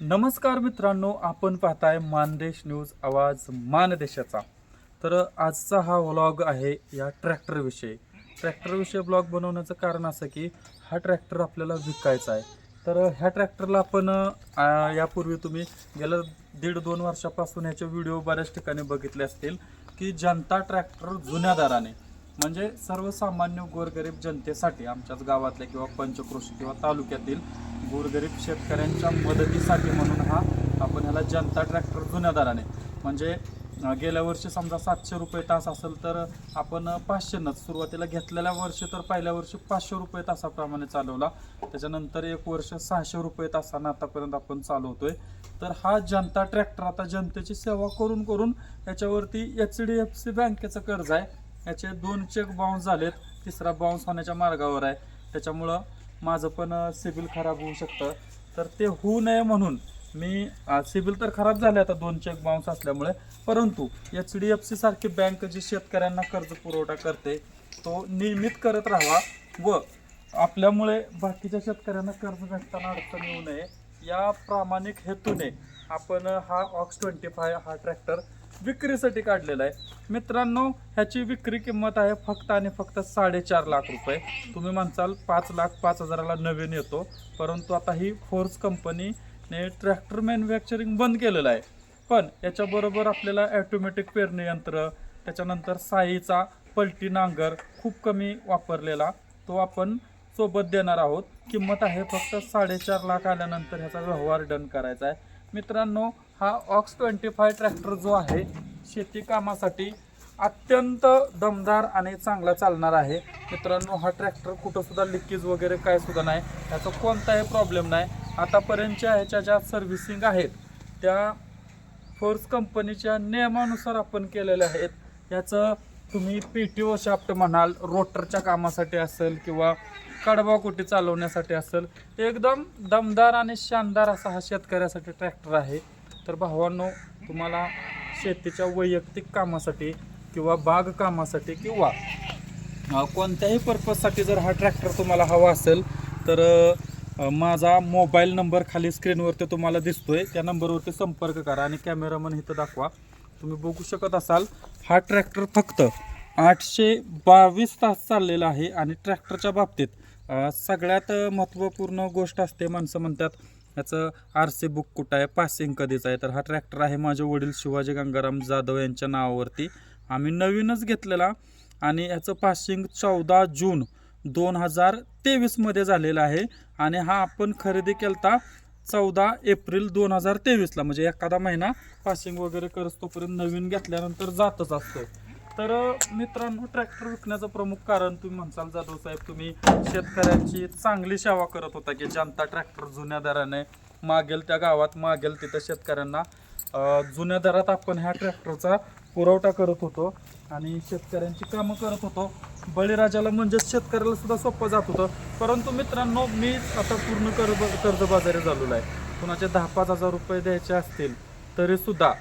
नमस्कार मित्रांनो आपण पाहताय मानदेश न्यूज आवाज मानदेशाचा. तर आजचा हा व्लॉग आहे या ट्रॅक्टरविषयी ट्रॅक्टरविषयी ब्लॉग बनवण्याचं कारण असं की हा ट्रॅक्टर आपल्याला विकायचा आहे. तर ह्या ट्रॅक्टरला आपण यापूर्वी तुम्ही गेल्या दीड दोन वर्षापासून ह्याचे व्हिडिओ बऱ्याच ठिकाणी बघितले असतील की जनता ट्रॅक्टर जुन्या दराने म्हणजे सर्वसामान्य गोरगरीब जनतेसाठी आमच्याच गावातल्या किंवा पंचक्रोशी किंवा तालुक्यातील गोरगरीब शेतकऱ्यांच्या मदतीसाठी म्हणून हा आपण ह्याला जनता ट्रॅक्टर जुन्या दराने. म्हणजे गेल्या वर्षी समजा सातशे रुपये तास असेल तर आपण पाचशेनंच सुरुवातीला घेतलेल्या वर्षी तर पहिल्या वर्षी पाचशे रुपये तासाप्रमाणे चालवला. त्याच्यानंतर एक वर्ष सहाशे रुपये तासानं आतापर्यंत आपण चालवतोय. तर हा जनता ट्रॅक्टर आता जनतेची सेवा करून करून याच्यावरती एच डी एफ सी बँकेचं कर्ज आहे. याचे दोन चेक बाउन्स झालेत. तिसरा बाउन्स होण्याच्या मार्गावर आहे. त्याच्यामुळं माझं पण सिबिल खराब होऊ शकतं. तर ते होऊ नये म्हणून मी सिबिल तर खराब झाले आता दोन चेक बाउन्स असल्यामुळे. परंतु एच डी एफ सी सारखी बँक जी शेतकऱ्यांना कर्ज पुरवठा करते तो नियमित करत राहावा व आपल्यामुळे बाकीच्या शेतकऱ्यांना कर्ज भेटताना अडचण येऊ नये. या प्रामाणिक हेतूने आपण हा ऑक्स ट्वेंटी फाय हा ट्रॅक्टर विक्रीसाठी काढलेला आहे. मित्रांनो ह्याची विक्री किंमत आहे फक्त आणि फक्त साडेचार लाख रुपये. तुम्ही म्हणसाल पाच लाख पाच हजाराला नवीन येतो. परंतु आता ही फोर्स कंपनीने ट्रॅक्टर मॅन्युफॅक्चरिंग बंद केलेलं आहे. पण याच्याबरोबर आपल्याला ॲटोमॅटिक पेरणी यंत्र त्याच्यानंतर साईचा पलटी नांगर खूप कमी वापरलेला. तो आपण सोबत देणार आहोत. किंमत आहे फक्त साडेचार लाख आल्यानंतर ह्याचा व्यवहार डन करायचा आहे. मित्रांनो हा ऑक्स ट्वेंटी फाय ट्रॅक्टर जो आहे शेती कामासाठी अत्यंत दमदार आणि चांगला चालणार आहे. मित्रांनो हा ट्रॅक्टर कुठंसुद्धा लिकेज वगैरे काय सुद्धा नाही. याचा कोणताही प्रॉब्लेम नाही. आतापर्यंतच्या ह्याच्या ज्या सर्व्हिसिंग आहेत त्या फोर्स कंपनीच्या नियमानुसार आपण केलेल्या आहेत. याचं तुम्ही पी टी ओ शाफ्ट म्हणाल रोटरच्या कामासाठी असेल किंवा कडबा कुटी चालवण्यासाठी असेल एकदम दमदार आणि शानदार असा हा शेतकऱ्यासाठी ट्रॅक्टर आहे. तर भावांनो तुम्हाला शेतीच्या वैयक्तिक कामासाठी किंवा बागकामासाठी किंवा कोणत्याही पर्पजसाठी जर हा ट्रॅक्टर तुम्हाला हवा असेल तर माझा मोबाईल नंबर खाली स्क्रीनवरती तुम्हाला दिसतोय. त्या नंबरवरती संपर्क करा आणि कॅमेरामन इथं दाखवा. तुम्ही बघू शकत असाल हा ट्रॅक्टर फक्त आठशे बावीस तास चाललेला आहे आणि ट्रॅक्टरच्या बाबतीत सगळ्यात महत्त्वपूर्ण गोष्ट असते माणसं म्हणतात याचं आर सी बुक कुठं आहे? पासिंग कधीच आहे. तर हा ट्रॅक्टर आहे माझे वडील शिवाजी गंगाराम जाधव यांच्या नावावरती. आम्ही नवीनच घेतलेला आणि याचं पासिंग चौदा जून दोन हजार तेवीसमध्ये झालेलं आहे. आणि हा आपण खरेदी केलता चौदा एप्रिल दोन हजार तेवीसला. म्हणजे एखादा महिना पासिंग वगैरे करत तोपर्यंत नवीन घेतल्यानंतर जातच असतो तर मित्रांनो ट्रॅक्टर विकण्याचं प्रमुख कारण तुम्ही म्हणसाल जाधव साहेब तुम्ही शेतकऱ्यांची चांगली सेवा करत होता की जनता ट्रॅक्टर जुन्या दराने मागेल त्या गावात मागेल तिथं शेतकऱ्यांना. जुन्या दरात आपण ह्या ट्रॅक्टरचा पुरवठा करत होतो आणि शेतकऱ्यांची कामं करत होतो. बळीराजाला म्हणजेच शेतकऱ्याला सुद्धा सोपं जात होतं. परंतु मित्रांनो मी आता पूर्ण कर्ज कर्जबाजारी झालेलो आहे. कुणाचे दहा पाच हजार रुपये द्यायचे असतील तरीसुद्धा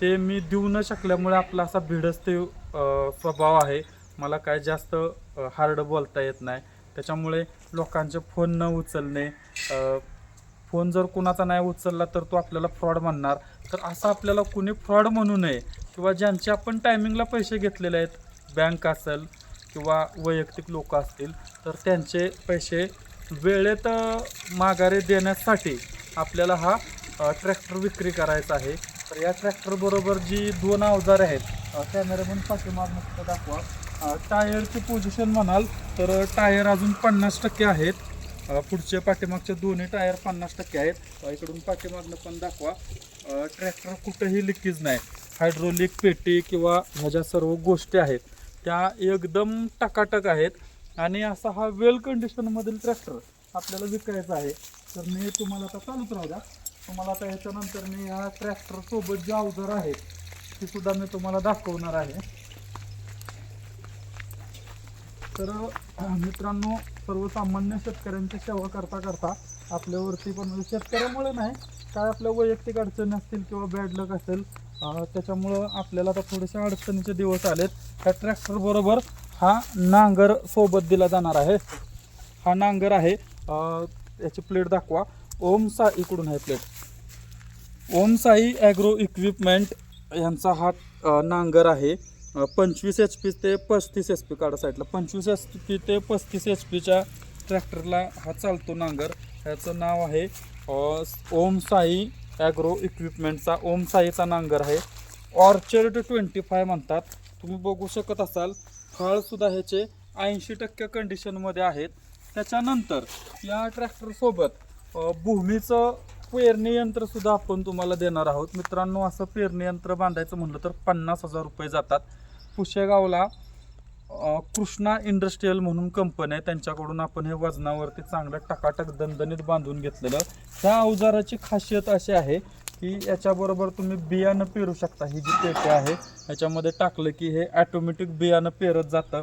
ते मी देऊ न शकल्यामुळे आपला असा भिडस्ते ते स्वभाव आहे. मला काय जास्त हार्ड बोलता येत नाही. त्याच्यामुळे लोकांचे फोन न उचलणे फोन जर कुणाचा नाही उचलला तर तो आपल्याला फ्रॉड म्हणणार. तर असं आपल्याला कुणी फ्रॉड म्हणू नये किंवा ज्यांचे आपण टायमिंगला पैसे घेतलेले आहेत बँक असेल किंवा वैयक्तिक लोक असतील तर त्यांचे पैसे वेळेत माघारी देण्यासाठी आपल्याला हा ट्रॅक्टर विक्री करायचा आहे. तर या ट्रॅक्टरबरोबर जी दोन अवजारे आहेत अ, कॅमेरामन पाठीमागनं सुद्धा दाखवा. अ, टायरची पोझिशन म्हणाल तर टायर अजून पन्नास टक्के आहेत. पुढच्या पुढचे पाठीमागचे दोन्ही टायर पन्नास टक्के आहेत. इकडून पाठीमागनं पण दाखवा. ट्रॅक्टर कुठंही लिकेज नाही. हायड्रोलिक पेटी किंवा ह्या ज्या सर्व गोष्टी आहेत त्या एकदम टकाटक आहेत. आणि असा हा वेल कंडिशनमधील ट्रॅक्टर आपल्याला विकायचा आहे. तर मी तुम्हाला आता चालूच राहू द्या. तुम्हाला आता ह्याच्यानंतर मी ह्या ट्रॅक्टर सोबत जे अवजार आहेत ती सुद्धा मी तुम्हाला दाखवणार आहे. तर मित्रांनो सर्वसामान्य शेतकऱ्यांची सेवा करता करता आपल्यावरती पण म्हणजे शेतकऱ्यामुळे नाही काय आपल्या वैयक्तिक अडचणी असतील किंवा बॅड लक असेल त्याच्यामुळं आपल्याला आता थोडेसे अडचणीचे दिवस आलेत. त्या ट्रॅक्टर बरोबर हा नांगर सोबत दिला जाणार आहे. हा नांगर आहे. याची प्लेट दाखवा. ओमसा इकडून आहे plate Om Sai agro equipment यांचा हा नांगर आहे. पंचवीस एच पी ते पस्तीस एच पी काढा साईडला पंचवीस एच पी ते पस्तीस एच पीच्या ट्रॅक्टरला हा चालतो नांगर. ह्याचं नाव आहे ओम साई ॲग्रो इक्विपमेंटचा ओम साईचा नांगर आहे. ऑर्चर्ड ट्वेंटी फाय म्हणतात. तुम्ही बघू शकत असाल फळसुद्धा ह्याचे ऐंशी टक्के कंडिशनमध्ये आहेत. त्याच्यानंतर या ट्रॅक्टरसोबत भूमीचं पेरणी यंत्र सुद्धा आपण तुम्हाला देणार आहोत. मित्रांनो असं पेरणी यंत्र बांधायचं म्हणलं तर पन्नास हजार रुपये जातात. पुशेगावला कृष्णा इंडस्ट्रीयल म्हणून कंपनी आहे. त्यांच्याकडून आपण हे वजनावरती चांगलं टकाटक दणदणीत बांधून घेतलेलं. ह्या अवजाराची खासियत अशी आहे की याच्याबरोबर तुम्ही बियाणं पेरू शकता. ही जी पेटे आहे याच्यामध्ये टाकलं की हे ॲटोमॅटिक बियाणं पेरत जातं.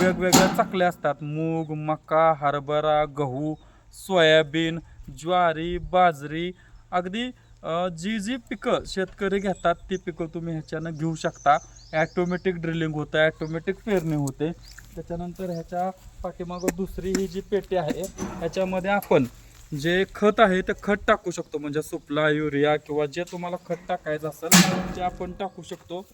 वेगवेगळ्या चकल्या असतात. मूग मका हरभरा गहू सोयाबीन ज्वारी बाजरी अगदी जी जी पिकं शेतकरी घेतात ती पिकं तुम्ही ह्याच्यानं घेऊ शकता. ॲटोमॅटिक ड्रिलिंग होतं ॲटोमॅटिक पेरणी होते. त्याच्यानंतर ह्याच्या पाठीमागं दुसरी ही जी पेटी आहे ह्याच्यामध्ये आपण जे खत आहे ते खत टाकू शकतो. म्हणजे सुपला युरिया किंवा जे तुम्हाला खत टाकायचं असेल ते आपण टाकू शकतो.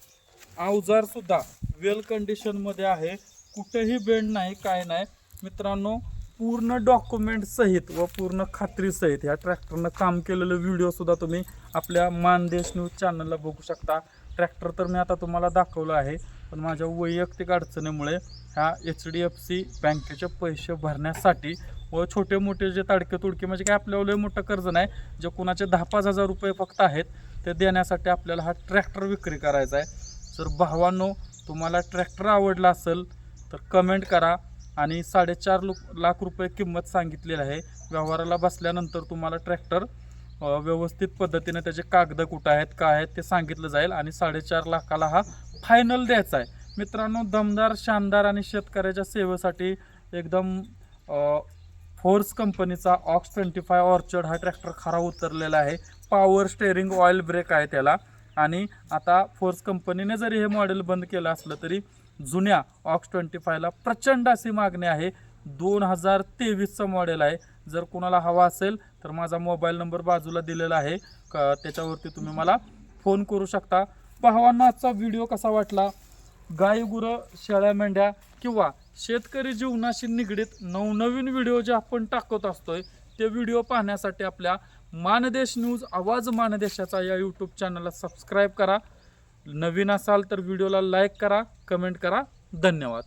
अवजारसुद्धा वेल कंडिशनमध्ये आहे. कुठेही बेंड नाही काय नाही. मित्रांनो पूर्ण डॉक्युमेंट सहित व पूर्ण खात्री सहित ह्या ट्रॅक्टरनं काम केलेलं व्हिडिओ सुद्धा तुम्ही आपल्या मानदेश न्यूज चॅनलला बघू शकता. ट्रॅक्टर तर मी आता तुम्हाला दाखवलं आहे पण माझ्या वैयक्तिक अडचणीमुळे ह्या एच डी एफ सी बँकेचे पैसे भरण्यासाठी व छोटे मोठे जे ताडके तुडके म्हणजे काय आपल्याला लय मोठं कर्ज नाही जे कुणाचे दहा पाच हजार रुपये फक्त आहेत ते देण्यासाठी आपल्याला हा ट्रॅक्टर विक्री करायचा आहे. जर भावांनो तुम्हाला ट्रॅक्टर आवडला असेल तर कमेंट करा. आणि साडेचार लु लाख रुपये किंमत सांगितलेली आहे. व्यवहाराला बसल्यानंतर तुम्हाला ट्रॅक्टर व्यवस्थित पद्धतीने त्याचे कागद कुठं आहेत काय आहेत ते सांगितलं जाईल आणि साडेचार लाखाला हा फायनल द्यायचा आहे. मित्रांनो दमदार शानदार आणि शेतकऱ्याच्या सेवेसाठी एकदम फोर्स कंपनीचा ऑक्स ट्वेंटी फाय ऑर्चर्ड हा ट्रॅक्टर खरा उतरलेला आहे. पॉवर स्टेअरिंग ऑइल ब्रेक आहे त्याला. आणि आता फोर्स कंपनीने जरी हे मॉडेल बंद केलं असलं तरी जुन्या ऑक्स ट्वेंटी फायला प्रचंड अशी मागणी आहे. दोन हजार तेवीसचं मॉडेल आहे. जर कोणाला हवा असेल तर माझा मोबाईल नंबर बाजूला दिलेला आहे. क त्याच्यावरती तुम्ही मला फोन करू शकता. भावांना आजचा व्हिडिओ कसा वाटला? गायगुरं शेळ्या मेंढ्या किंवा शेतकरी जीवनाशी निगडीत नवनवीन व्हिडिओ जे आपण टाकत असतोय ते व्हिडिओ पाहण्यासाठी आपल्या मानदेश न्यूज आवाज मानदेशाचा या यूट्यूब चॅनलला सबस्क्राईब करा. नवीन असाल तर व्हिडिओला लाईक करा कमेंट करा. धन्यवाद.